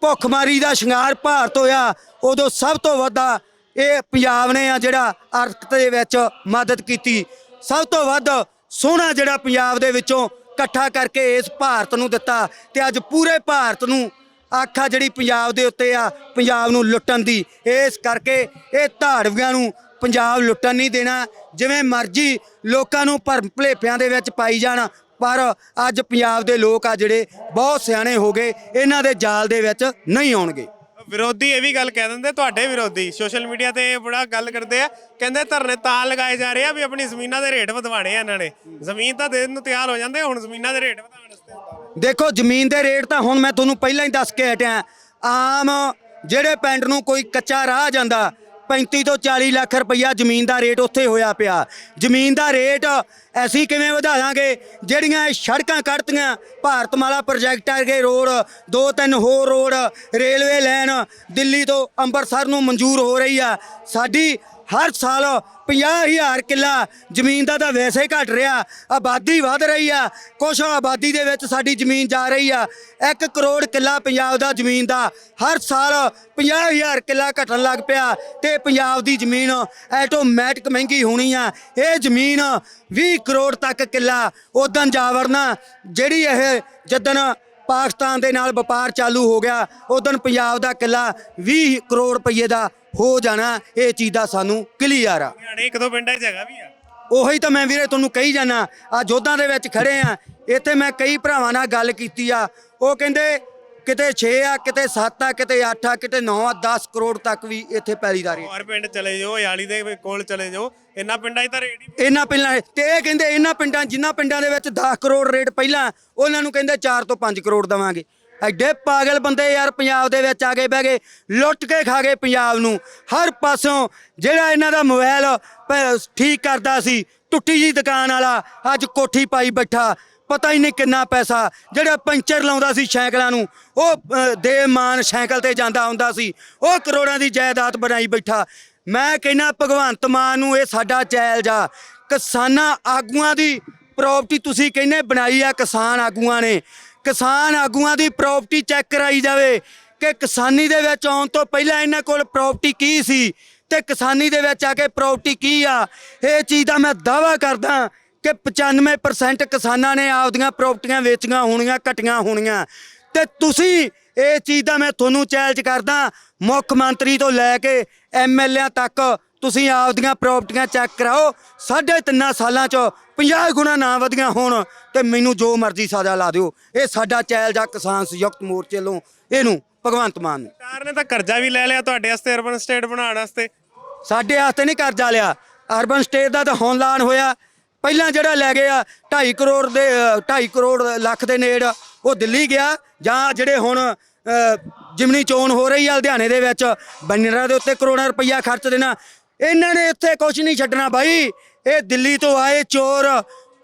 ਭੁੱਖਮਾਰੀ ਦਾ ਸ਼ਿੰਗਾਰ ਭਾਰਤ ਹੋਇਆ, ਉਦੋਂ ਸਭ ਤੋਂ ਵੱਧਾ ਇਹ ਪੰਜਾਬ ਨੇ ਆ ਜਿਹੜਾ ਅਰਥ ਦੇ ਵਿੱਚ ਮਦਦ ਕੀਤੀ। ਸਭ ਤੋਂ ਵੱਧ ਸੋਹਣਾ ਜਿਹੜਾ ਪੰਜਾਬ ਦੇ ਵਿੱਚੋਂ ਇਕੱਠਾ ਕਰਕੇ ਇਸ ਭਾਰਤ ਨੂੰ ਦਿੱਤਾ ਤੇ ਅੱਜ ਪੂਰੇ ਭਾਰਤ ਨੂੰ ਅੱਖ ਆ ਜਿਹੜੀ ਪੰਜਾਬ ਦੇ ਉੱਤੇ ਆ, ਪੰਜਾਬ ਨੂੰ ਲੁੱਟਣ ਦੀ। ਇਸ ਕਰਕੇ ਇਹ ਧਾੜਵਿਆਂ ਨੂੰ ਪੰਜਾਬ ਲੁੱਟਣ ਨਹੀਂ ਦੇਣਾ, ਜਿਵੇਂ ਮਰਜ਼ੀ ਲੋਕਾਂ ਨੂੰ ਭਰਮ ਭਲੇਫਿਆਂ ਦੇ ਵਿੱਚ ਪਾਈ ਜਾਣ, ਪਰ ਅੱਜ ਪੰਜਾਬ ਦੇ ਲੋਕ ਆ ਜਿਹੜੇ ਬਹੁਤ ਸਿਆਣੇ ਹੋ ਗਏ, ਇਹਨਾਂ ਦੇ ਜਾਲ ਦੇ ਵਿੱਚ ਨਹੀਂ ਆਉਣਗੇ। ਵਿਰੋਧੀ ਇਹ ਵੀ ਗੱਲ ਕਹਿ ਦਿੰਦੇ, ਤੁਹਾਡੇ ਵਿਰੋਧੀ। ਸੋਸ਼ਲ ਮੀਡੀਆ ਤੇ ਬੜਾ ਗੱਲ ਕਰਦੇ ਆ। ਕਹਿੰਦੇ ਧਰਨੇ ਤਾਂ ਲਗਾਏ ਜਾ ਰਹੇ ਆ ਵੀ ਆਪਣੀ ਜ਼ਮੀਨਾਂ ਦੇ ਰੇਟ ਵਧਵਾਣੇ ਆ ਇਹਨਾਂ ਨੇ। ਜ਼ਮੀਨ ਤਾਂ ਦੇਣ ਨੂੰ ਤਿਆਰ ਹੋ ਜਾਂਦੇ, ਹੁਣ ਜ਼ਮੀਨਾਂ ਦੇ ਰੇਟ ਵਧਾਉਣ ਵਾਸਤੇ। ਦੇਖੋ, ਜ਼ਮੀਨ ਦੇ ਰੇਟ ਤਾਂ ਹੁਣ ਮੈਂ ਤੁਹਾਨੂੰ ਪਹਿਲਾਂ ਹੀ ਦੱਸ ਕੇ ਹਟਿਆ। ਆਮ ਜਿਹੜੇ ਪਿੰਡ ਨੂੰ ਕੋਈ ਕੱਚਾ ਰਾਹ ਜਾਂਦਾ 35 ਤੋਂ 40 ਲੱਖ ਰੁਪਈਆ ਜ਼ਮੀਨ ਦਾ ਰੇਟ ਉੱਥੇ ਹੋਇਆ ਪਿਆ। ਜ਼ਮੀਨ ਦਾ ਰੇਟ ਅਸੀਂ ਕਿਵੇਂ ਵਧਾਵਾਂਗੇ ਜਿਹੜੀਆਂ ਇਹ ਸੜਕਾਂ ਕੱਢਤੀਆਂ ਭਾਰਤਮਾਲਾ ਪ੍ਰੋਜੈਕਟ ਵਰਗੇ ਰੋਡ, ਦੋ ਤਿੰਨ ਹੋਰ ਰੋਡ, ਰੇਲਵੇ ਲਾਈਨ, ਦਿੱਲੀ ਤੋਂ ਅੰਮ੍ਰਿਤਸਰ ਨੂੰ ਮਨਜ਼ੂਰ ਹੋ ਰਹੀ ਆ। ਸਾਡੀ ਹਰ ਸਾਲ 50000 ਕਿੱਲਾ ਜ਼ਮੀਨ ਦਾ ਤਾਂ ਵੈਸੇ ਹੀ ਘਟ ਰਿਹਾ। ਆਬਾਦੀ ਵਧ ਰਹੀ ਆ। ਕੁਛ ਆਬਾਦੀ ਦੇ ਵਿੱਚ ਸਾਡੀ ਜ਼ਮੀਨ ਜਾ ਰਹੀ ਆ। 1 ਕਰੋੜ ਕਿੱਲਾ ਪੰਜਾਬ ਦਾ ਜ਼ਮੀਨ ਦਾ ਹਰ ਸਾਲ 50000 ਕਿੱਲਾ ਘਟਣ ਲੱਗ ਪਿਆ ਤੇ ਪੰਜਾਬ ਦੀ ਜ਼ਮੀਨ ਆਟੋਮੈਟਿਕ ਮਹਿੰਗੀ ਹੋਣੀ ਆ। ਇਹ ਜ਼ਮੀਨ 20 ਕਰੋੜ ਤੱਕ ਕਿੱਲਾ ਉਦੋਂ ਜਾ ਵੜਨਾ ਜਿਹੜੀ ਇਹ ਜਦਨ ਪਾਕਿਸਤਾਨ ਦੇ ਨਾਲ ਵਪਾਰ ਚਾਲੂ ਹੋ ਗਿਆ। ਉਦੋਂ ਪੰਜਾਬ ਦਾ ਕਿੱਲਾ 20 ਕਰੋੜ ਰੁਪਏ ਦਾ ਹੋ ਜਾਣਾ। ਇਹ ਚੀਜ਼ ਦਾ ਸਾਨੂੰ ਕਲੀਅਰ ਆ। ਹਰਿਆਣੇ ਇੱਕ ਦੋ ਪਿੰਡਾਂ 'ਚ ਜਗ੍ਹਾ ਵੀ ਆ। ਉਹੀ ਤਾਂ ਮੈਂ ਵੀਰੇ ਤੁਹਾਨੂੰ ਕਹੀ ਜਾਣਾ ਆ ਜੋਧਾਂ ਦੇ ਵਿੱਚ ਖੜੇ ਆ। ਇੱਥੇ ਮੈਂ ਕਈ ਭਰਾਵਾਂ ਨਾਲ ਗੱਲ ਕੀਤੀ ਆ। ਉਹ ਕਹਿੰਦੇ ਕਿਤੇ 6 ਆ ਕਿਤੇ 7 ਆ ਕਿਤੇ 8 ਆ ਕਿਤੇ 9 ਆ 10 ਕਰੋੜ ਤੱਕ ਵੀ ਇੱਥੇ ਪੈਲੀ ਦਾ ਰੇਟ ਹੋਰ ਪਿੰਡ ਚਲੇ ਜਾਓ ਯਾਲੀ ਦੇ ਕੋਲ ਚਲੇ ਜਾਓ। ਇਹਨਾਂ ਪਿੰਡਾਂ 'ਚ ਤਾਂ ਰੇਟ ਹੀ ਇਹਨਾਂ ਪਿੰਡਾਂ ਤੇ ਇਹ ਕਹਿੰਦੇ ਇਹਨਾਂ ਪਿੰਡਾਂ ਜਿਨ੍ਹਾਂ ਪਿੰਡਾਂ ਦੇ ਵਿੱਚ 10 ਕਰੋੜ ਰੇਟ ਪਹਿਲਾਂ ਉਹਨਾਂ ਨੂੰ ਕਹਿੰਦੇ 4 ਤੋਂ 5 ਕਰੋੜ ਦਵਾਂਗੇ। ਐਡੇ ਪਾਗਲ ਬੰਦੇ ਯਾਰ ਪੰਜਾਬ ਦੇ ਵਿੱਚ ਆ ਕੇ ਬਹਿ ਗਏ ਲੁੱਟ ਕੇ ਖਾ ਗਏ ਪੰਜਾਬ ਨੂੰ। ਹਰ ਪਾਸੋਂ ਜਿਹੜਾ ਇਹਨਾਂ ਦਾ ਮੋਬਾਈਲ ਪ- ਠੀਕ ਕਰਦਾ ਸੀ ਟੁੱਟੀ ਜੀ ਦੁਕਾਨ ਵਾਲਾ ਅੱਜ ਕੋਠੀ ਪਾਈ ਬੈਠਾ। ਪਤਾ ਹੀ ਨਹੀਂ ਕਿੰਨਾ ਪੈਸਾ। ਜਿਹੜਾ ਪੰਚਰ ਲਾਉਂਦਾ ਸੀ ਸਾਈਕਲਾਂ ਨੂੰ, ਉਹ ਦੇ ਮਾਨ ਸਾਈਕਲ ਤੇ ਜਾਂਦਾ ਹੁੰਦਾ ਸੀ। ਉਹ ਕਰੋੜਾਂ ਦੀ ਜਾਇਦਾਦ ਬਣਾਈ ਬੈਠਾ। ਮੈਂ ਕਹਿੰਨਾ ਭਗਵੰਤ ਮਾਨ ਨੂੰ ਇਹ ਸਾਡਾ ਚੈਲੰਜ ਆ। ਕਿਸਾਨਾਂ ਆਗੂਆਂ ਦੀ ਪ੍ਰਾਪਰਟੀ ਤੁਸੀਂ ਕਹਿੰਨੇ ਬਣਾਈ ਆ, ਕਿਸਾਨ ਆਗੂਆਂ ਨੇ। ਕਿਸਾਨ ਆਗੂਆਂ ਦੀ ਪ੍ਰਾਪਰਟੀ ਚੈੱਕ ਕਰਾਈ ਜਾਵੇ। ਕਿ ਕਿਸਾਨੀ ਦੇ ਵਿੱਚ ਆਉਣ ਤੋਂ ਪਹਿਲਾਂ ਇਹਨਾਂ ਕੋਲ ਪ੍ਰਾਪਰਟੀ ਕੀ ਸੀ? ਤੇ ਕਿਸਾਨੀ ਦੇ ਵਿੱਚ ਆ ਕੇ ਪ੍ਰਾਪਰਟੀ ਕੀ ਆ? ਇਹ ਚੀਜ਼ ਦਾ ਮੈਂ ਦਾਵਾ ਕਰਦਾ। ਕਿ 95% ਕਿਸਾਨਾਂ ਨੇ ਆਪਦੀਆਂ ਪ੍ਰਾਪਰਟੀਆਂ ਵੇਚੀਆਂ ਹੋਣੀਆਂ ਘਟੀਆਂ ਹੋਣੀਆਂ। ਤੇ ਤੁਸੀਂ ਇਹ ਚੀਜ਼ ਦਾ ਮੈਂ ਤੁਹਾਨੂੰ ਚੈਲੰਜ ਕਰਦਾ ਮੁੱਖ ਮੰਤਰੀ ਤੋਂ ਲੈ ਕੇ ਐਮਐਲਏ ਤੱਕ ਤੁਸੀਂ ਆਪਦੀਆਂ ਪ੍ਰਾਪਰਟੀਆਂ ਚੈੱਕ ਕਰਾਓ। ਸਾਢੇ ਤਿੰਨਾਂ ਸਾਲਾਂ ਚ 50 ਗੁਣਾ ਨਾ ਵਧੀਆਂ ਹੋਣ ਤੇ ਮੈਨੂੰ ਜੋ ਮਰਜ਼ੀ ਸਜ਼ਾ ਲਾ ਦਿਓ। ਇਹ ਸਾਡਾ ਚੈਲੰਜ ਆ ਕਿਸਾਨ ਸੰਯੁਕਤ ਮੋਰਚੇ ਵੱਲੋਂ। ਇਹਨੂੰ ਭਗਵੰਤ ਮਾਨ ਨੂੰ। ਸਰਕਾਰ ਨੇ ਤਾਂ ਕਰਜ਼ਾ ਵੀ ਲੈ ਲਿਆ ਤੁਹਾਡੇ ਵਾਸਤੇ ਅਰਬਨ ਸਟੇਟ ਬਣਾਉਣ ਵਾਸਤੇ। ਸਾਡੇ ਵਾਸਤੇ ਨਹੀਂ ਕਰਜ਼ਾ ਲਿਆ। ਅਰਬਨ ਸਟੇਟ ਦਾ ਤਾਂ ਹੁਣ ਐਲਾਨ ਹੋਇਆ। ਪਹਿਲਾਂ ਜਿਹੜਾ ਲੈ ਗਏ ਆ 2.5 ਕਰੋੜ ਦੇ 2.5 ਕਰੋੜ ਲੱਖ ਦੇ ਨੇੜ, ਉਹ ਦਿੱਲੀ ਗਿਆ, ਜਾਂ ਜਿਹੜੇ ਹੁਣ ਜਿਮਨੀ ਚੋਣ ਹੋ ਰਹੀ ਆ ਲੁਧਿਆਣੇ ਦੇ ਵਿੱਚ ਬੈਨਰਾਂ ਦੇ ਉੱਤੇ ਕਰੋੜਾਂ ਰੁਪਈਆ ਖਰਚ ਦੇਣਾ। ਇਹਨਾਂ ਨੇ ਇੱਥੇ ਕੁਝ ਨਹੀਂ ਛੱਡਣਾ ਬਾਈ। ਇਹ ਦਿੱਲੀ ਤੋਂ ਆਏ ਚੋਰ,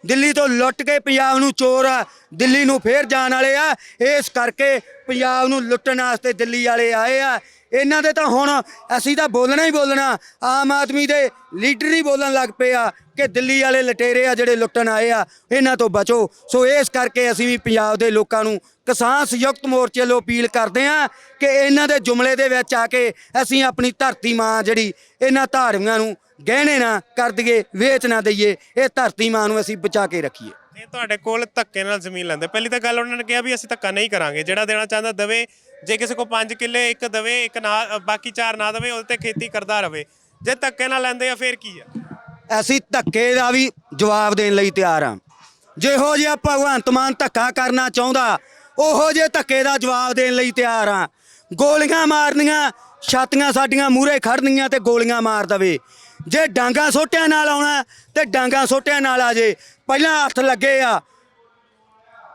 ਦਿੱਲੀ ਤੋਂ ਲੁੱਟ ਕੇ ਪੰਜਾਬ ਨੂੰ ਚੋਰ ਆ। ਦਿੱਲੀ ਨੂੰ ਫੇਰ ਜਾਣ ਵਾਲੇ ਆ। ਇਸ ਕਰਕੇ ਪੰਜਾਬ ਨੂੰ ਲੁੱਟਣ ਵਾਸਤੇ ਦਿੱਲੀ ਵਾਲੇ ਆਏ ਆ। ਇਹਨਾਂ ਦੇ ਤਾਂ ਹੁਣ ਅਸੀਂ ਤਾਂ ਬੋਲਣਾ ਹੀ ਬੋਲਣਾ, ਆਮ ਆਦਮੀ ਦੇ ਲੀਡਰ ਹੀ ਬੋਲਣ ਲੱਗ ਪਏ ਆ ਕਿ ਦਿੱਲੀ ਵਾਲੇ ਲਟੇਰੇ ਆ ਜਿਹੜੇ ਲੁੱਟਣ ਆਏ ਆ, ਇਹਨਾਂ ਤੋਂ ਬਚੋ। ਸੋ ਇਸ ਕਰਕੇ ਅਸੀਂ ਵੀ ਪੰਜਾਬ ਦੇ ਲੋਕਾਂ ਨੂੰ ਕਿਸਾਨ ਸੰਯੁਕਤ ਮੋਰਚੇ ਵੱਲੋਂ ਅਪੀਲ ਕਰਦੇ ਆ ਕਿ ਇਹਨਾਂ ਦੇ ਜੁਮਲੇ ਦੇ ਵਿੱਚ ਆ ਕੇ ਅਸੀਂ ਆਪਣੀ ਧਰਤੀ ਮਾਂ ਜਿਹੜੀ ਇਹਨਾਂ ਧਾੜੀਆਂ ਨੂੰ ਗਹਿਣੇ ਨਾ ਕਰ ਦਈਏ, ਵੇਚ ਨਾ ਦਈਏ, ਇਹ ਧਰਤੀ ਮਾਂ ਨੂੰ ਅਸੀਂ ਬਚਾ ਕੇ ਰੱਖੀਏ। ਇਹ ਤੁਹਾਡੇ ਕੋਲ ਧੱਕੇ ਨਾਲ ਜ਼ਮੀਨ ਲੈਂਦੇ। ਪਹਿਲੀ ਤਾਂ ਗੱਲ ਉਹਨਾਂ ਨੇ ਕਿਹਾ ਵੀ ਅਸੀਂ ਧੱਕਾ ਨਹੀਂ ਕਰਾਂਗੇ। ਜਿਹੜਾ ਦੇਣਾ ਚਾਹੁੰਦਾ ਦਵੇ। ਜੇ ਕਿਸੇ ਕੋ 5 ਕਿੱਲੇ, ਇੱਕ ਦਵੇ, ਇੱਕ ਨਾ, ਬਾਕੀ ਚਾਰ ਨਾ ਦਵੇ, ਉਹਦੇ ਤੇ ਖੇਤੀ ਕਰਦਾ ਰਵੇ। ਜੇ ਧੱਕੇ ਨਾਲ ਲੈਂਦੇ ਆ, ਫੇਰ ਕੀ ਆ? ਅਸੀਂ ਧੱਕੇ ਦਾ ਵੀ ਜਵਾਬ ਦੇਣ ਲਈ ਤਿਆਰ ਹਾਂ। ਜਿਹੋ ਜਿਹਾ ਭਗਵੰਤ ਮਾਨ ਧੱਕਾ ਕਰਨਾ ਚਾਹੁੰਦਾ, ਉਹੋ ਜਿਹੇ ਧੱਕੇ ਦਾ ਜਵਾਬ ਦੇਣ ਲਈ ਤਿਆਰ ਹਾਂ। ਗੋਲੀਆਂ ਮਾਰਨੀਆਂ, ਛਾਤੀਆਂ ਸਾਡੀਆਂ ਮੂਹਰੇ ਖੜਨੀਆਂ ਤੇ ਗੋਲੀਆਂ ਮਾਰ ਦਵੇ। ਜੇ ਡਾਂਗਾ ਸੋਟਿਆਂ ਨਾਲ ਆਉਣਾ, ਤੇ ਡਾਂਗਾ ਸੋਟਿਆਂ ਨਾਲ ਆ ਜੇ। ਪਹਿਲਾਂ ਹੱਥ ਲੱਗੇ ਆ।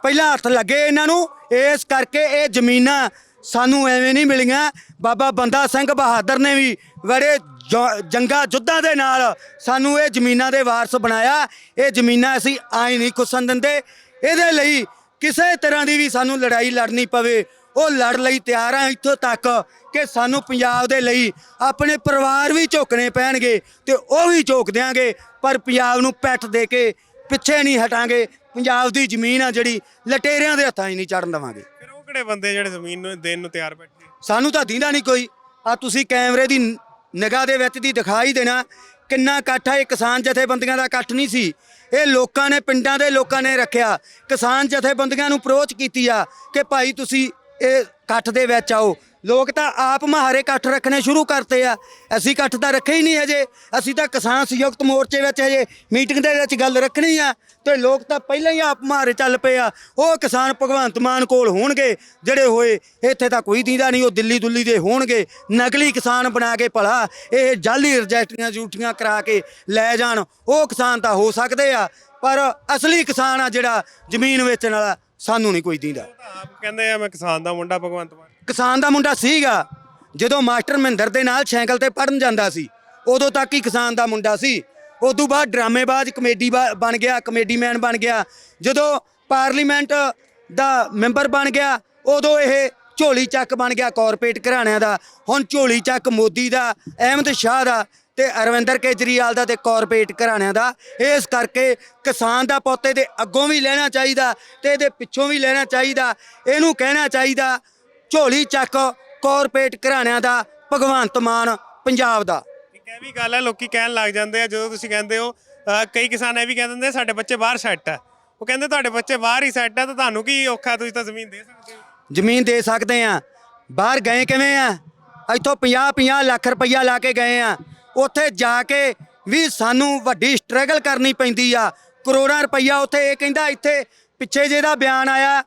ਪਹਿਲਾਂ ਹੱਥ ਲੱਗੇ ਇਹਨਾਂ ਨੂੰ। ਇਸ ਕਰਕੇ ਇਹ ਜ਼ਮੀਨਾਂ ਸਾਨੂੰ ਐਵੇਂ ਨਹੀਂ ਮਿਲੀਆਂ। ਬਾਬਾ ਬੰਦਾ ਸਿੰਘ ਬਹਾਦਰ ਨੇ ਵੀ ਬੜੇ ਜ- ਜੰਗਾਂ ਜੁੱਧਾਂ ਦੇ ਨਾਲ ਸਾਨੂੰ ਇਹ ਜ਼ਮੀਨਾਂ ਦੇ ਵਾਰਸ ਬਣਾਇਆ। ਇਹ ਜ਼ਮੀਨਾਂ ਅਸੀਂ ਆਈ ਨਹੀਂ ਖੁੱਸਣ ਦਿੰਦੇ। ਇਹਦੇ ਲਈ ਕਿਸੇ ਤਰ੍ਹਾਂ ਦੀ ਵੀ ਸਾਨੂੰ ਲੜਾਈ ਲੜਨੀ ਪਵੇ, ਉਹ ਲੜ ਲਈ ਤਿਆਰ ਆ ਇੱਥੋਂ ਤੱਕ ਕਿ ਸਾਨੂੰ ਪੰਜਾਬ ਦੇ ਲਈ ਆਪਣੇ ਪਰਿਵਾਰ ਵੀ ਝੋਕਣੇ ਪੈਣਗੇ ਤੇ ਉਹ ਵੀ ਝੋਕ ਦਿਆਂਗੇ, ਪਰ ਪੰਜਾਬ ਨੂੰ ਪੈਟ ਦੇ ਕੇ ਪਿੱਛੇ ਨਹੀਂ ਹਟਾਂਗੇ। ਪੰਜਾਬ ਦੀ ਜ਼ਮੀਨ ਆ ਜਿਹੜੀ, ਲਟੇਰਿਆਂ ਦੇ ਹੱਥਾਂ 'ਚ ਨਹੀਂ ਚੜਨ ਦੇਵਾਂਗੇ। ਕਿਹੜੇ ਬੰਦੇ ਜਿਹੜੇ ਜ਼ਮੀਨ ਨੂੰ, ਦੇਣ ਨੂੰ ਤਿਆਰ ਬੈਠੇ? ਸਾਨੂੰ ਤਾਂ ਦੀਂਦਾ ਨਹੀਂ ਕੋਈ। ਆ ਤੁਸੀਂ ਕੈਮਰੇ ਦੀ ਨਿਗਾਹ ਦੇ ਵਿੱਚ ਦੀ ਦਿਖਾਈ ਦੇਣਾ, ਕਿੰਨਾ ਇਕੱਠ ਆ। ਇਹ ਕਿਸਾਨ ਜਥੇਬੰਦੀਆਂ ਦਾ ਇਕੱਠ ਨਹੀਂ ਸੀ। ਇਹ ਲੋਕਾਂ ਨੇ, ਪਿੰਡਾਂ ਦੇ ਲੋਕਾਂ ਨੇ ਰੱਖਿਆ। ਕਿਸਾਨ ਜਥੇਬੰਦੀਆਂ ਨੂੰ ਅਪਰੋਚ ਕੀਤੀ ਆ ਕਿ ਭਾਈ ਤੁਸੀਂ ਇਹ ਇਕੱਠ ਦੇ ਵਿੱਚ ਆਓ। ਲੋਕ ਤਾਂ ਆਪ ਮਹਾਰੇ ਇਕੱਠ ਰੱਖਣੇ ਸ਼ੁਰੂ ਕਰਤੇ ਆ। ਅਸੀਂ ਇਕੱਠ ਤਾਂ ਰੱਖੇ ਹੀ ਨਹੀਂ ਹਜੇ। ਅਸੀਂ ਤਾਂ ਕਿਸਾਨ ਸੰਯੁਕਤ ਮੋਰਚੇ ਵਿੱਚ ਹਜੇ ਮੀਟਿੰਗ ਦੇ ਵਿੱਚ ਗੱਲ ਰੱਖਣੀ ਆ। ਤੇ ਲੋਕ ਤਾਂ ਪਹਿਲਾਂ ਹੀ ਆਪ ਮਹਾਰੇ ਚੱਲ ਪਏ ਆ। ਉਹ ਕਿਸਾਨ ਭਗਵੰਤ ਮਾਨ ਕੋਲ ਹੋਣਗੇ, ਜਿਹੜੇ ਹੋਏ, ਇੱਥੇ ਤਾਂ ਕੋਈ ਦੀਦਾ ਨਹੀਂ, ਉਹ ਦਿੱਲੀ ਦੁੱਲੀ ਦੇ ਹੋਣਗੇ। ਨਕਲੀ ਕਿਸਾਨ ਬਣਾ ਕੇ ਭਲਾ, ਇਹ ਜਾਲੀ ਰਜਿਸਟਰੀਆਂ ਝੂਠੀਆਂ ਕਰਾ ਕੇ ਲੈ ਜਾਣ, ਉਹ ਕਿਸਾਨ ਤਾਂ ਹੋ ਸਕਦੇ ਆ। ਪਰ ਅਸਲੀ ਕਿਸਾਨ ਆ ਜਿਹੜਾ ਜ਼ਮੀਨ ਵੇਚਣ ਵਾਲਾ, ਸਾਨੂੰ ਨਹੀਂ ਕੋਈ ਦੀਦਾ। ਆਪ ਕਹਿੰਦੇ ਆ, ਮੈਂ ਕਿਸਾਨ ਦਾ ਮੁੰਡਾ ਭਗਵੰਤ ਮਾਨ। ਕਿਸਾਨ ਦਾ ਮੁੰਡਾ ਸੀਗਾ, ਜਦੋਂ ਮਾਸਟਰ ਮਹਿੰਦਰ ਦੇ ਨਾਲ ਸਾਈਕਲ ਤੇ ਪੜਨ ਜਾਂਦਾ ਸੀ, ਉਦੋਂ ਤੱਕ ਹੀ ਕਿਸਾਨ ਦਾ ਮੁੰਡਾ ਸੀ। ਉਦੋਂ ਬਾਅਦ ਡਰਾਮੇਬਾਜ਼ ਕਮੇਡੀ ਬਾ- ਬਣ ਗਿਆ ਕਮੇਡੀਮੈਨ ਬਣ ਗਿਆ। ਜਦੋਂ ਪਾਰਲੀਮੈਂਟ ਦਾ ਮੈਂਬਰ ਬਣ ਗਿਆ, ਉਦੋਂ ਇਹ ਝੋਲੀ ਚੱਕ ਬਣ ਗਿਆ ਕਾਰਪੋਰੇਟ ਘਰਾਣਿਆਂ ਦਾ। ਹੁਣ ਝੋਲੀ ਚੱਕ ਮੋਦੀ ਦਾ, ਅਹਿਮਦ ਸ਼ਾਹ ਦਾ ਤੇ ਅਰਵਿੰਦਰ ਕੇਜਰੀਵਾਲ ਦਾ ਤੇ ਕਾਰਪੋਰੇਟ ਘਰਾਣਿਆਂ ਦਾ। ਇਸ ਕਰਕੇ ਕਿਸਾਨ ਦਾ ਪੋਤੇ ਦੇ ਅੱਗੋਂ ਵੀ ਲੈਣਾ ਚਾਹੀਦਾ ਤੇ ਇਹਦੇ ਪਿੱਛੋਂ ਵੀ ਲੈਣਾ ਚਾਹੀਦਾ। ਇਹਨੂੰ ਕਹਿਣਾ ਚਾਹੀਦਾ ਝੋਲੀ ਚੱਕ ਕਾਰਪੋਰੇਟ ਘਰਾਣਿਆਂ ਦਾ ਭਗਵੰਤ ਮਾਨ ਪੰਜਾਬ ਦਾ। ਇੱਕ ਇਹ ਵੀ ਗੱਲ ਹੈ ਲੋਕੀ ਕਹਿਣ ਲੱਗ ਜਾਂਦੇ ਆ ਜਦੋਂ ਤੁਸੀਂ ਕਹਿੰਦੇ ਹੋ ਅ, ਕਈ ਕਿਸਾਨ ਇਹ ਵੀ ਕਹਿ ਦਿੰਦੇ ਸਾਡੇ ਬੱਚੇ ਬਾਹਰ ਸੈੱਟ ਆ। ਉਹ ਕਹਿੰਦੇ ਤੁਹਾਡੇ ਬੱਚੇ ਬਾਹਰ ਹੀ ਸੈੱਟ ਆ ਤਾਂ ਤੁਹਾਨੂੰ ਕੀ ਔਖਾ ਤੁਸੀਂ ਤਾਂ ਜ਼ਮੀਨ ਦੇ ਸਕਦੇ ਹੋ। ਜ਼ਮੀਨ ਦੇ ਸਕਦੇ ਆ। ਬਾਹਰ ਗਏ ਕਿਵੇਂ ਆ? ਇੱਥੋਂ 50 50 ਲੱਖ ਰੁਪਈਆ ਲਾ ਕੇ ਗਏ ਆ। ਉੱਥੇ ਜਾ ਕੇ ਵੀ ਸਾਨੂੰ ਵੱਡੀ ਸਟਰਗਲ ਕਰਨੀ ਪੈਂਦੀ ਆ। ਕਰੋੜਾਂ ਰੁਪਈਆ ਉੱਥੇ ਇਹ ਕਹਿੰਦਾ ਇੱਥੇ ਪਿੱਛੇ ਜਿਹਦਾ ਬਿਆਨ ਆਇਆ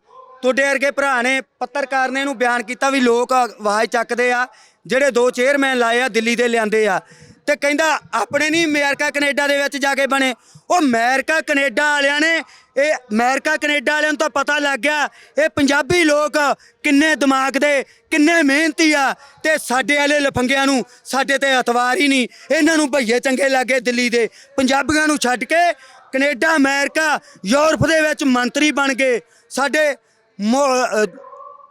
ਤੁਹਾਡੇ ਵਰਗੇ ਭਰਾ ਨੇ ਪੱਤਰਕਾਰ ਨੇ ਇਹਨੂੰ ਬਿਆਨ ਕੀਤਾ ਵੀ ਲੋਕ ਆਵਾਜ਼ ਚੱਕਦੇ ਆ, ਜਿਹੜੇ ਦੋ ਚੇਅਰਮੈਨ ਲਾਏ ਆ, ਦਿੱਲੀ ਦੇ ਲਿਆਂਦੇ ਆ। ਤੇ ਕਹਿੰਦਾ, ਆਪਣੇ ਨਹੀਂ ਅਮਰੀਕਾ, ਕੈਨੇਡਾ ਦੇ ਵਿੱਚ ਜਾ ਕੇ ਬਣੇ। ਉਹ ਅਮਰੀਕਾ, ਕੈਨੇਡਾ ਵਾਲਿਆਂ ਨੇ, ਇਹ ਅਮਰੀਕਾ, ਕੈਨੇਡਾ ਵਾਲਿਆਂ ਨੂੰ ਤਾਂ ਪਤਾ ਲੱਗ ਗਿਆ, ਇਹ ਪੰਜਾਬੀ ਲੋਕ ਕਿੰਨੇ ਦਿਮਾਗ ਦੇ, ਕਿੰਨੇ ਮਿਹਨਤੀ ਆ। ਤੇ ਸਾਡੇ ਵਾਲੇ ਲਫੰਗਿਆਂ ਨੂੰ, ਸਾਡੇ ਤੇ ਅਤਵਾਰ ਹੀ ਨਹੀਂ। ਇਹਨਾਂ ਨੂੰ ਭਈਏ ਚੰਗੇ ਲੱਗੇ ਦਿੱਲੀ ਦੇ। ਪੰਜਾਬੀਆਂ ਨੂੰ ਛੱਡ ਕੇ ਕੈਨੇਡਾ, ਅਮਰੀਕਾ, ਯੂਰਪ ਦੇ ਵਿੱਚ ਮੰਤਰੀ ਬਣ ਗਏ। ਸਾਡੇ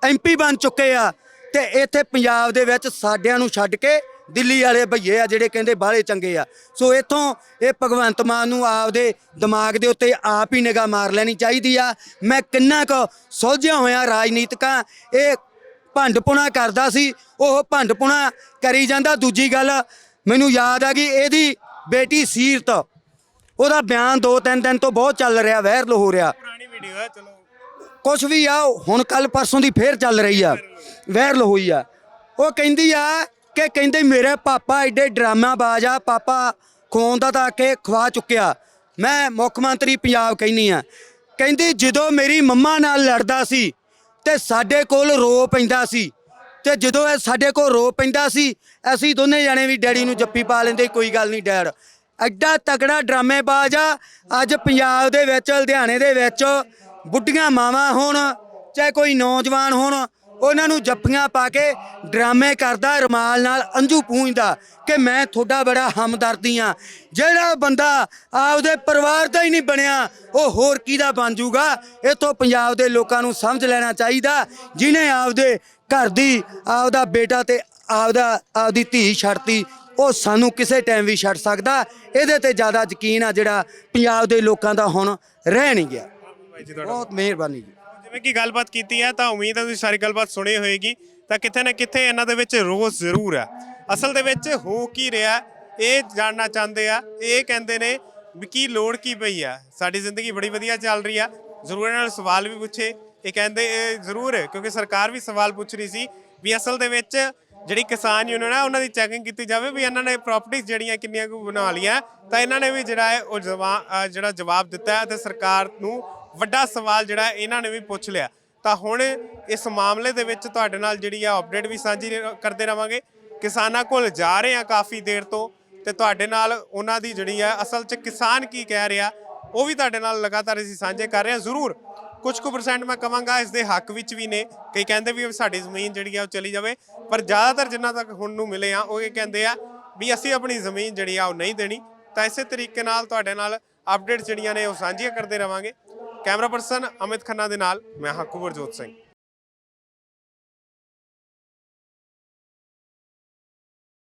ਐਮਪੀ ਬਣ ਚੁੱਕੇ ਆ ਤੇ ਇੱਥੇ ਪੰਜਾਬ ਦੇ ਵਿੱਚ ਸਾਡਿਆਂ ਨੂੰ ਛੱਡ ਕੇ ਦਿੱਲੀ ਵਾਲੇ ਭਈਏ ਆ ਜਿਹੜੇ ਕਹਿੰਦੇ ਬਾਹਲੇ ਚੰਗੇ ਆ। ਸੋ ਇੱਥੋਂ ਇਹ ਭਗਵੰਤ ਮਾਨ ਨੂੰ ਆਪਦੇ ਦਿਮਾਗ ਦੇ ਉੱਤੇ ਆਪ ਹੀ ਨਿਗਾਹ ਮਾਰ ਲੈਣੀ ਚਾਹੀਦੀ ਆ। ਮੈਂ ਕਿੰਨਾ ਕੁ ਸੋਝਿਆ ਹੋਇਆ ਰਾਜਨੀਤਿਕਾਂ, ਇਹ ਭੰਡਪੁਣਾ ਕਰਦਾ ਸੀ, ਉਹ ਭੰਡਪੁਣਾ ਕਰੀ ਜਾਂਦਾ। ਦੂਜੀ ਗੱਲ, ਮੈਨੂੰ ਯਾਦ ਆ ਗਈ ਇਹਦੀ ਬੇਟੀ ਸੀਰਤ, ਉਹਦਾ ਬਿਆਨ ਦੋ ਤਿੰਨ ਦਿਨ ਤੋਂ ਬਹੁਤ ਚੱਲ ਰਿਹਾ, ਵਾਇਰਲ ਹੋ ਰਿਹਾ। ਪੁਰਾਣੀ ਵੀਡੀਓ ਹੈ ਚਲੋ। ਕੁਛ ਵੀ ਆ, ਹੁਣ ਕੱਲ ਪਰਸੋਂ ਦੀ ਫੇਰ ਚੱਲ ਰਹੀ ਆ, ਵਾਇਰਲ ਹੋਈ ਆ। ਉਹ ਕਹਿੰਦੀ ਆ ਕਿ ਕਹਿੰਦੇ ਮੇਰੇ ਪਾਪਾ ਐਡੇ ਡਰਾਮਾਬਾਜ਼ ਆ, ਪਾਪਾ ਖੋਨ ਦਾ ਤਾਂ ਕੇ ਖਵਾ ਚੁੱਕਿਆ। ਮੈਂ ਮੁੱਖ ਮੰਤਰੀ ਪੰਜਾਬ ਕਹਿੰਨੀ ਆ, ਕਹਿੰਦੀ ਜਦੋਂ ਮੇਰੀ ਮੰਮਾ ਨਾਲ ਲੜਦਾ ਸੀ ਤੇ ਸਾਡੇ ਕੋਲ ਰੋ ਪੈਂਦਾ ਸੀ, ਤੇ ਜਦੋਂ ਇਹ ਸਾਡੇ ਕੋਲ ਰੋ ਪੈਂਦਾ ਸੀ, ਅਸੀਂ ਦੋਨੇ ਜਾਣੇ ਵੀ ਡੈਡੀ ਨੂੰ ਜੱਫੀ ਪਾ ਲੈਂਦੇ, ਕੋਈ ਗੱਲ ਨਹੀਂ ਡੈਡ। ਐਡਾ ਤਕੜਾ ਡਰਾਮੇਬਾਜ਼ ਆ, ਅੱਜ ਪੰਜਾਬ ਦੇ ਵਿੱਚ, ਲੁਧਿਆਣੇ ਦੇ ਵਿੱਚ ਬੁੱਢੀਆਂ ਮਾਵਾਂ ਹੋਣ, ਚਾਹੇ ਕੋਈ ਨੌਜਵਾਨ ਹੋਣ, ਉਹਨਾਂ ਨੂੰ ਜੱਫੀਆਂ ਪਾ ਕੇ ਡਰਾਮੇ ਕਰਦਾ, ਰਮਾਲ ਨਾਲ ਅੰਜੂ ਪੂੰਝਦਾ ਕਿ ਮੈਂ ਤੁਹਾਡਾ ਬੜਾ ਹਮਦਰਦੀ ਆ ਜਿਹੜਾ ਬੰਦਾ ਆਪਦੇ ਪਰਿਵਾਰ ਦਾ ਹੀ ਨਹੀਂ ਬਣਿਆ, ਉਹ ਹੋਰ ਕਿਹਦਾ ਬਣ ਜਾਊਗਾ? ਇਥੋਂ ਪੰਜਾਬ ਦੇ ਲੋਕਾਂ ਨੂੰ ਸਮਝ ਲੈਣਾ ਚਾਹੀਦਾ ਜਿਨੇ ਆਪਦੇ ਘਰ ਦੀ, ਆਪਦਾ ਬੇਟਾ ਤੇ ਆਪਦਾ, ਆਪਦੀ ਧੀ ਛੱਡਤੀ, ਉਹ ਸਾਨੂੰ ਕਿਸੇ ਟਾਈਮ ਵੀ ਛੱਡ ਸਕਦਾ। ਇਹਦੇ ਤੇ ਜ਼ਿਆਦਾ ਯਕੀਨ ਆ ਜਿਹੜਾ ਪੰਜਾਬ ਦੇ ਲੋਕਾਂ ਦਾ ਹੁਣ ਰਹਿ ਨਹੀਂ ਗਿਆ। ਜੀ ਤੁਹਾਡਾ ਬਹੁਤ ਮਿਹਰਬਾਨੀ ਜੀ। ਜਿਵੇਂ ਕਿ ਗੱਲਬਾਤ ਕੀਤੀ ਹੈ ਤਾਂ ਉਮੀਦ ਹੈ ਤੁਸੀਂ ਸਾਰੀ ਗੱਲਬਾਤ ਸੁਣੀ ਹੋਏਗੀ। ਤਾਂ ਕਿਤੇ ਨਾ ਕਿਤੇ ਇਹਨਾਂ ਦੇ ਵਿੱਚ ਰੋਸ ਜ਼ਰੂਰ ਹੈ। ਅਸਲ ਦੇ ਵਿੱਚ ਹੋ ਕੀ ਰਿਹਾ ਇਹ ਜਾਣਨਾ ਚਾਹੁੰਦੇ ਆ ਇਹ ਕਹਿੰਦੇ ਨੇ ਵੀ ਕੀ ਲੋੜ ਕੀ ਪਈ ਆ। ਸਾਡੀ ਜ਼ਿੰਦਗੀ ਬੜੀ ਵਧੀਆ ਚੱਲ ਰਹੀ ਆ। ਜ਼ਰੂਰ ਇਹਨਾਂ ਨਾਲ ਸਵਾਲ ਵੀ ਪੁੱਛੇ। ਇਹ ਕਹਿੰਦੇ ਇਹ ਜ਼ਰੂਰ ਹੈ ਕਿਉਂਕਿ ਸਰਕਾਰ ਵੀ ਸਵਾਲ ਪੁੱਛ ਰਹੀ ਸੀ ਵੀ ਅਸਲ ਦੇ ਵਿੱਚ ਜਿਹੜੀ ਕਿਸਾਨ ਯੂਨੀਅਨ ਹੈ ਉਹਨਾਂ ਦੀ ਚੈਕਿੰਗ ਕੀਤੀ ਜਾਵੇ ਵੀ ਇਹਨਾਂ ਨੇ ਪ੍ਰਾਪਰਟੀਆਂ ਜਿਹੜੀਆਂ ਕਿੰਨੀਆਂ ਕੁ ਬਣਾ ਲਈਆਂ। ਤਾਂ ਇਹਨਾਂ ਨੇ ਵੀ ਜਿਹੜਾ ਹੈ ਉਹ ਜਿਹੜਾ ਜਵਾਬ ਦਿੱਤਾ ਹੈ ਤੇ ਸਰਕਾਰ ਨੂੰ ਵੱਡਾ ਸਵਾਲ ਜਿਹੜਾ ਇਹਨਾਂ ਨੇ ਵੀ ਪੁੱਛ ਲਿਆ। ਤਾਂ ਹੁਣ ਇਸ ਮਾਮਲੇ ਦੇ ਵਿੱਚ ਤੁਹਾਡੇ ਨਾਲ ਜਿਹੜੀ ਆ ਅਪਡੇਟ ਵੀ ਸਾਂਝੀ ਕਰਦੇ ਰਵਾਂਗੇ। ਕਿਸਾਨਾਂ ਕੋਲ ਜਾ ਰਹੇ ਆ ਕਾਫੀ ਦੇਰ ਤੋਂ ਤੇ ਤੁਹਾਡੇ ਨਾਲ ਉਹਨਾਂ ਦੀ ਜਿਹੜੀ ਆ ਅਸਲ 'ਚ ਕਿਸਾਨ ਕੀ ਕਹਿ ਰਿਹਾ, ਉਹ ਵੀ ਤੁਹਾਡੇ ਨਾਲ ਲਗਾਤਾਰ ਅਸੀਂ ਸਾਂਝੇ ਕਰ ਰਹੇ ਹਾਂ। ਜ਼ਰੂਰ ਕੁਝ ਕੁ ਪਰਸੈਂਟ ਮੈਂ ਕਵਾਂਗਾ ਇਸ ਦੇ ਹੱਕ ਵਿੱਚ ਵੀ ਨੇ। ਕਈ ਕਹਿੰਦੇ ਵੀ ਸਾਡੀ ਜ਼ਮੀਨ ਜਿਹੜੀ ਆ ਉਹ ਚਲੀ ਜਾਵੇ। ਪਰ ਜ਼ਿਆਦਾਤਰ ਜਿੰਨਾ ਤੱਕ ਹੁਣ ਨੂੰ ਮਿਲੇ ਆ, ਉਹ ਇਹ ਕਹਿੰਦੇ ਆ ਵੀ ਅਸੀਂ ਆਪਣੀ ਜ਼ਮੀਨ ਜਿਹੜੀ ਆ ਉਹ ਨਹੀਂ ਦੇਣੀ। ਤਾਂ ਇਸੇ ਤਰੀਕੇ ਨਾਲ ਤੁਹਾਡੇ ਨਾਲ ਅਪਡੇਟਸ ਜਿਹੜੀਆਂ ਨੇ ਉਹ ਸਾਂਝੀਆਂ ਕਰਦੇ ਰਵਾਂਗੇ। ਕੈਮਰਾ ਪਰਸਨ ਅਮਿਤ ਖੰਨਾ ਦੇ ਨਾਲ, ਮੈਂ ਹਾਂ ਕੁਵਰਜੋਤ ਸਿੰਘ।